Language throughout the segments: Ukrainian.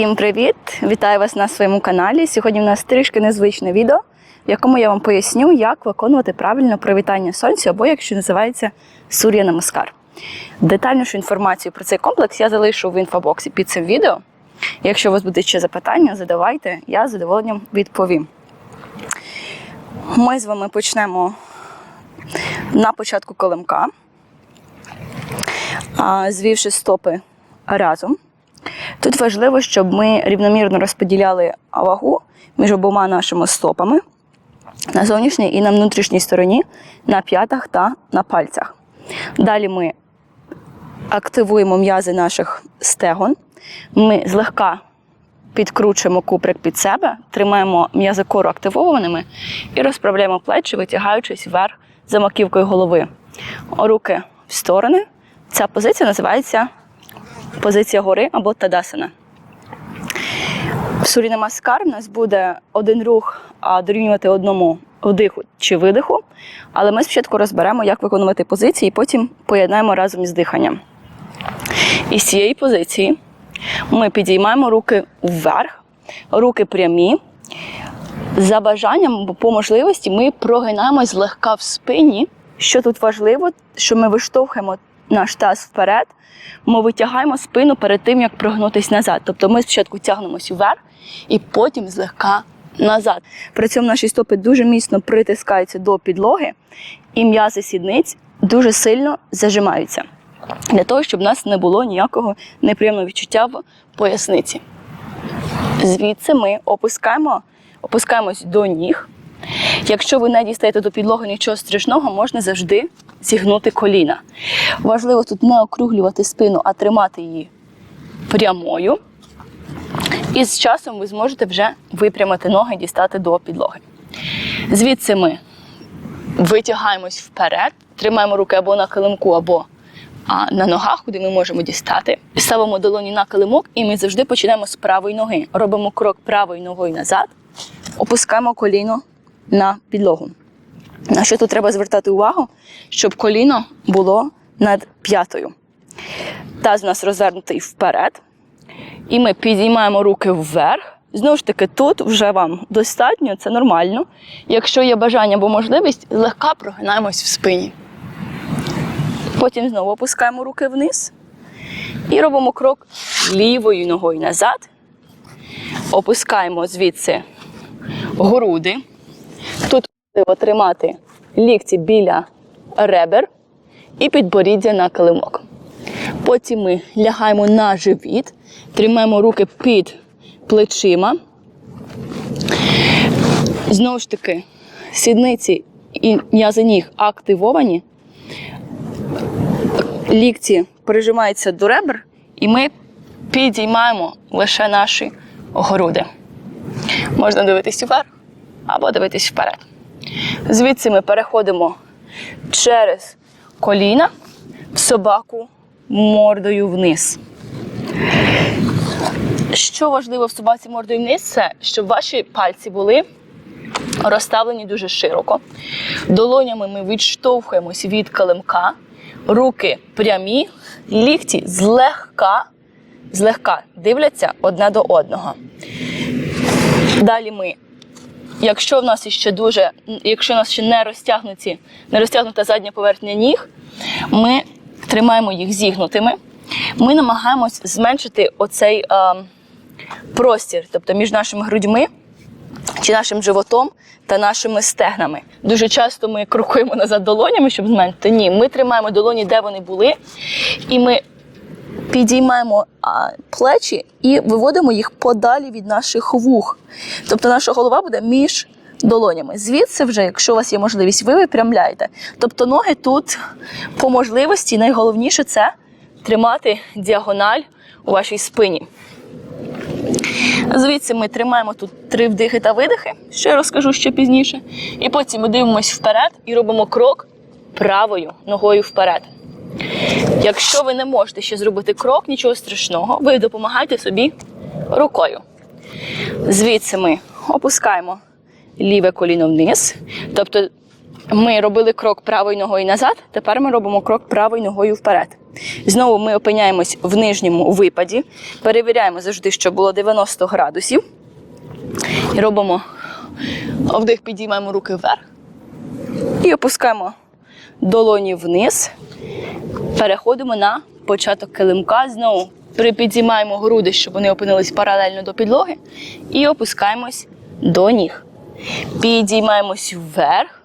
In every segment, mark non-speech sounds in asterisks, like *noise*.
Всім привіт! Вітаю вас на своєму каналі. Сьогодні в нас трішки незвичне відео, в якому я вам поясню, як виконувати правильно привітання сонцю, або якщо називається Сур'я Намаскар. Детальнішу інформацію про цей комплекс я залишу в інфобоксі під цим відео. Якщо у вас будуть ще запитання, задавайте, я з задоволенням відповім. Ми з вами почнемо на початку колемка, звівши стопи разом. Тут важливо, щоб ми рівномірно розподіляли вагу між обома нашими стопами на зовнішній і на внутрішній стороні, на п'ятах та на пальцях. Далі ми активуємо м'язи наших стегон. Ми злегка підкручуємо куприк під себе, тримаємо м'язи кору активованими і розправляємо плечі, витягаючись вверх за маківкою голови. Руки в сторони. Ця позиція називається позиція гори або тадасана. В сурі намаскар у нас буде один рух дорівнювати одному вдиху чи видиху, але ми спочатку розберемо, як виконувати позиції, і потім поєднаємо разом із диханням. Із цієї позиції ми підіймаємо руки вверх, руки прямі. За бажанням по можливості ми прогинаємось злегка в спині. Що тут важливо, що ми виштовхуємо наш таз вперед, ми витягаємо спину перед тим, як прогнутися назад. Тобто ми спочатку тягнемось вверх і потім злегка назад. При цьому наші стопи дуже міцно притискаються до підлоги, і м'язи сідниць дуже сильно зажимаються. Для того, щоб в нас не було ніякого неприємного відчуття в поясниці. Звідси ми опускаємо, опускаємось до ніг. Якщо ви не дістаєте до підлоги нічого страшного, можна завжди зігнути коліна. Важливо тут не округлювати спину, а тримати її прямою. І з часом ви зможете вже випрямити ноги і дістати до підлоги. Звідси ми витягаємось вперед, тримаємо руки або на килимку, або на ногах, куди ми можемо дістати. Ставимо долоні на килимок, і ми завжди починаємо з правої ноги. Робимо крок правою ногою назад, опускаємо коліно на підлогу. На що тут треба звертати увагу, щоб коліно було над п'ятою. Таз у нас розвернутий вперед. І ми підіймаємо руки вверх. Знову ж таки, тут вже вам достатньо, це нормально. Якщо є бажання або можливість, легка прогинаємось в спині. Потім знову опускаємо руки вниз і робимо крок лівою ногою назад. Опускаємо звідси груди. Важливо тримати лікті біля ребер і підборіддя на килимок. Потім ми лягаємо на живіт, тримаємо руки під плечима. Знову ж таки, сідниці і м'язи ніг активовані. Лікті прижимаються до ребер, і ми підіймаємо лише наші груди. Можна дивитись вверх або дивитись вперед. Звідси ми переходимо через коліна в собаку мордою вниз. Що важливо в собаці мордою вниз, це щоб ваші пальці були розставлені дуже широко. Долонями ми відштовхуємось від килимка, руки прямі, лікті злегка, злегка дивляться одне до одного. Далі ми Якщо в нас ще дуже, якщо у нас ще не розтягнуті, не розтягнута задня поверхня ніг, ми тримаємо їх зігнутими. Ми намагаємось зменшити оцей е, простір, тобто між нашими грудьми чи нашим животом та нашими стегнами. Дуже часто ми крокуємо назад долонями, щоб зменшити. Ні, ми тримаємо долоні, де вони були, і ми підіймаємо плечі і виводимо їх подалі від наших вух. Тобто наша голова буде між долонями. Звідси, вже, якщо у вас є можливість, ви випрямляєте. Тобто ноги тут по можливості найголовніше це тримати діагональ у вашій спині. Звідси ми тримаємо тут три вдихи та видихи, що я розкажу ще пізніше. І потім ми дивимося вперед і робимо крок правою ногою вперед. Якщо ви не можете ще зробити крок, нічого страшного, ви допомагаєте собі рукою. Звідси ми опускаємо ліве коліно вниз, тобто ми робили крок правою ногою назад, тепер ми робимо крок правою ногою вперед. Знову ми опиняємось в нижньому випаді, перевіряємо завжди, щоб було 90 градусів. І робимо вдих, підіймаємо руки вверх. І опускаємо долоні вниз. Переходимо на початок килимка. Знову припідіймаємо груди, щоб вони опинились паралельно до підлоги. І опускаємось до ніг. Підіймаємось вверх.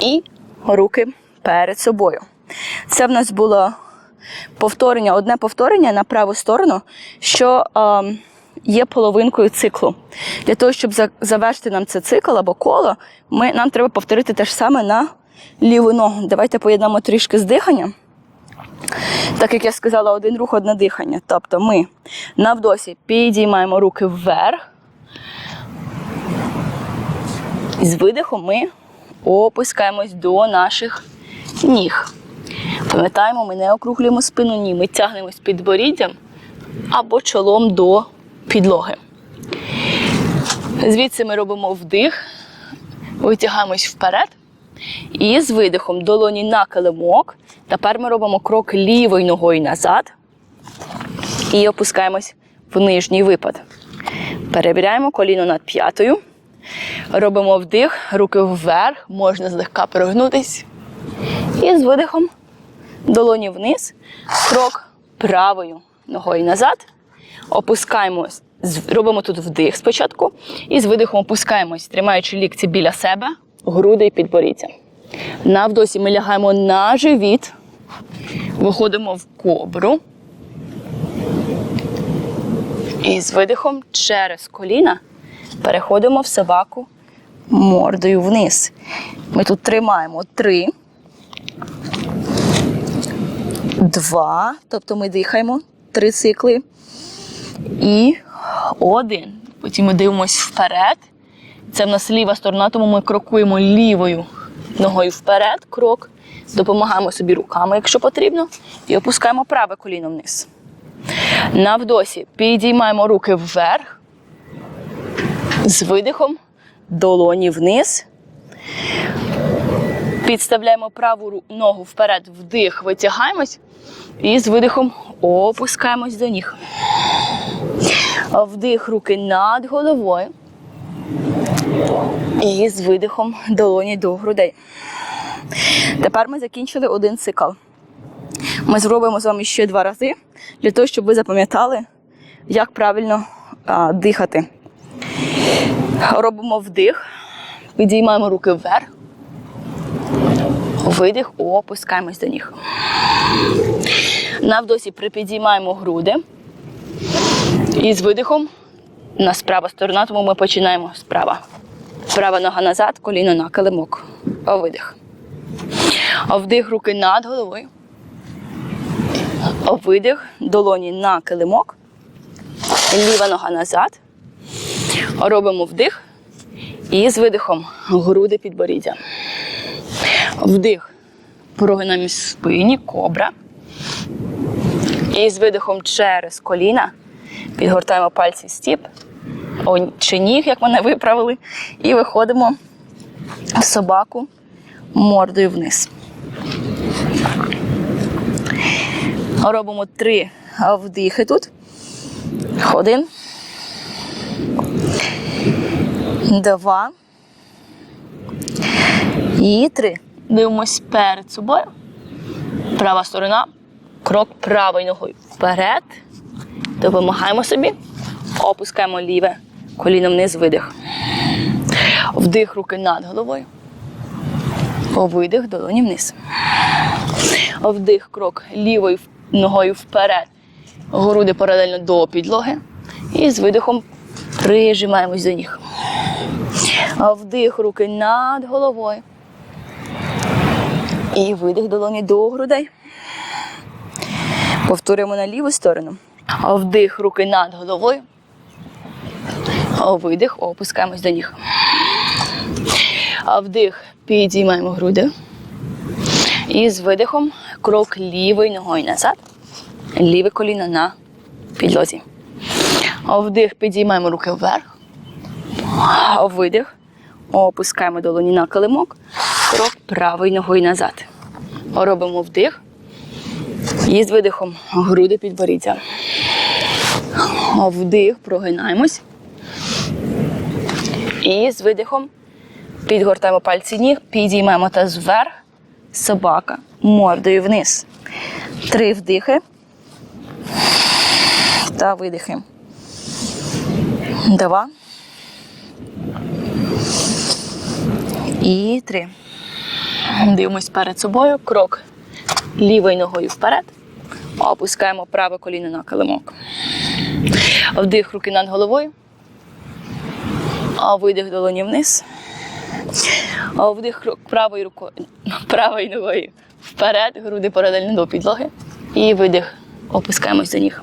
І руки перед собою. Це в нас було повторення, одне повторення на праву сторону, що е, є половинкою циклу. Для того, щоб завершити нам цей цикл або коло, ми, нам треба повторити те ж саме на ліву ногу. Давайте поєднамо трішки з диханням. Так як я сказала, один рух, одне дихання. Тобто ми на вдосі підіймаємо руки вверх. І з видихом ми опускаємось до наших ніг. Пам'ятаємо, ми не округлюємо спину, ні, ми тягнемось підборіддям або чолом до підлоги. Звідси ми робимо вдих, витягаємось вперед. І з видихом долоні на килимок. Тепер ми робимо крок лівою ногою назад і опускаємось в нижній випад. Перевіряємо коліно над п'ятою. Робимо вдих, руки вверх, можна злегка прогнутись. І з видихом долоні вниз, крок правою ногою назад. Опускаємось, робимо тут вдих спочатку. І з видихом опускаємось, тримаючи лікці біля себе, груди і підборіддя. На вдосі ми лягаємо на живіт, виходимо в кобру. І з видихом через коліна переходимо в собаку мордою вниз. Ми тут тримаємо три, два, тобто ми дихаємо три цикли. І один. Потім ми дивимося вперед. Це в нас ліва сторона, тому ми крокуємо лівою ногою вперед, крок. Допомагаємо собі руками, якщо потрібно, і опускаємо праве коліно вниз. На вдосі підіймаємо руки вверх, з видихом, долоні вниз. Підставляємо праву ногу вперед, вдих, витягаємось. І з видихом опускаємось до ніг. Вдих руки над головою. І з видихом долоні до грудей. Тепер ми закінчили один цикл. Ми зробимо з вами ще два рази для того, щоб ви запам'ятали, як правильно а, дихати. Робимо вдих, підіймаємо руки вверх. Видих, опускаємось до ніг. На вдосі припідіймаємо груди. І з видихом у нас права сторона, тому ми починаємо справа. Права нога назад, коліно на килимок. Видих. Вдих руки над головою. Видих, долоні на килимок. Ліва нога назад. Робимо вдих. І з видихом груди підборіддя. Вдих. Прогинаємось в спині, кобра. І з видихом через коліна підгортаємо пальці стіп чи ніг, як мене виправили, і виходимо собаку мордою вниз. Робимо три вдихи тут. Один. Два. І три. Дивимось перед собою. Права сторона. Крок правою ногою вперед. Допомагаємо собі. Опускаємо ліве коліно вниз, видих. Вдих руки над головою. Видих, долоні вниз. Вдих, крок лівою ногою вперед. Груди паралельно до підлоги. І з видихом прижимаємось до ніг. Вдих, руки над головою. І видих долоні до грудей. Повторюємо на ліву сторону. Вдих, руки над головою. Видих, опускаємось до ніг. Вдих, підіймаємо груди. І з видихом крок лівою ногою назад. Ліве коліно на підлозі. Вдих, підіймаємо руки вверх. Видих. Опускаємо долоні на килимок. Крок правою ногою назад. Робимо вдих. І з видихом груди підборіддя. Вдих, прогинаємось. І з видихом підгортаємо пальці ніг, підіймаємо таз вверх. Собака мордою вниз. Три вдихи та видихи. Два. І три. Дивимось перед собою. Крок лівою ногою вперед. Опускаємо праве коліно на килимок. Вдих руки над головою. Видих долоні вниз. Вдих ру- правою рукою, *laughs* правою ногою вперед, груди паралельно до підлоги. І видих. Опускаємось до ніг.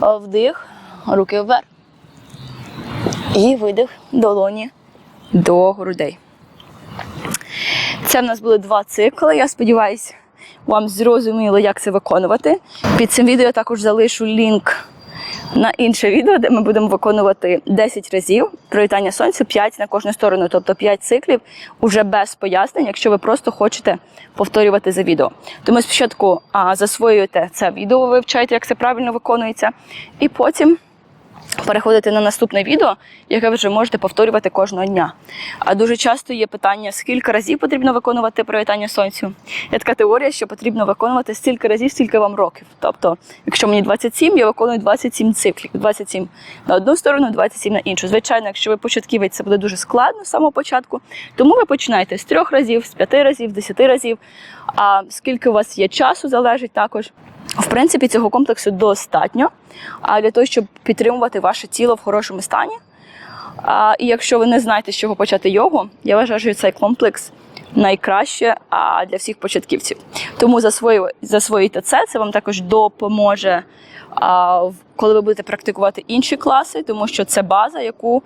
Вдих, руки вверх. І видих долоні до грудей. Це в нас були два цикли. Я сподіваюся, вам зрозуміло, як це виконувати. Під цим відео я також залишу лінк на інше відео, де ми будемо виконувати 10 разів привітання сонцю, 5 на кожну сторону, тобто 5 циклів, уже без пояснень, якщо ви просто хочете повторювати за відео. Тому спочатку а, засвоюєте це відео, вивчаєте, як це правильно виконується, і потім переходите на наступне відео, яке ви вже можете повторювати кожного дня. А дуже часто є питання, скільки разів потрібно виконувати привітання сонцю. Є така теорія, що потрібно виконувати стільки разів, скільки вам років. Тобто, якщо мені 27, я виконую 27 циклів, 27 на одну сторону, 27 на іншу. Звичайно, якщо ви початківець, це буде дуже складно з самого початку. Тому ви починаєте з трьох разів, з п'яти разів, десяти разів. А скільки у вас є часу, залежить також. В принципі, цього комплексу достатньо для того, щоб підтримувати ваше тіло в хорошому стані. І якщо ви не знаєте, з чого почати йогу, я вважаю, що цей комплекс найкраще для всіх початківців. Тому засвоїте це, це вам також допоможе, коли ви будете практикувати інші класи, тому що це база, яку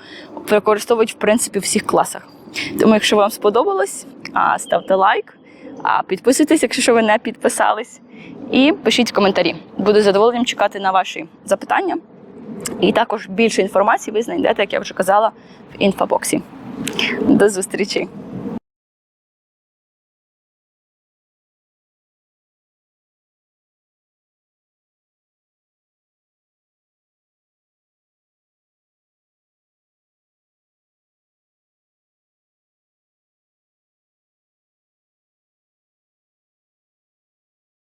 використовують в принципі в всіх класах. Тому, якщо вам сподобалось, ставте лайк, підписуйтесь, якщо ви не підписались, і пишіть коментарі. Буду задоволенням чекати на ваші запитання. І також більше інформації ви знайдете, як я вже казала, в інфобоксі. До зустрічі!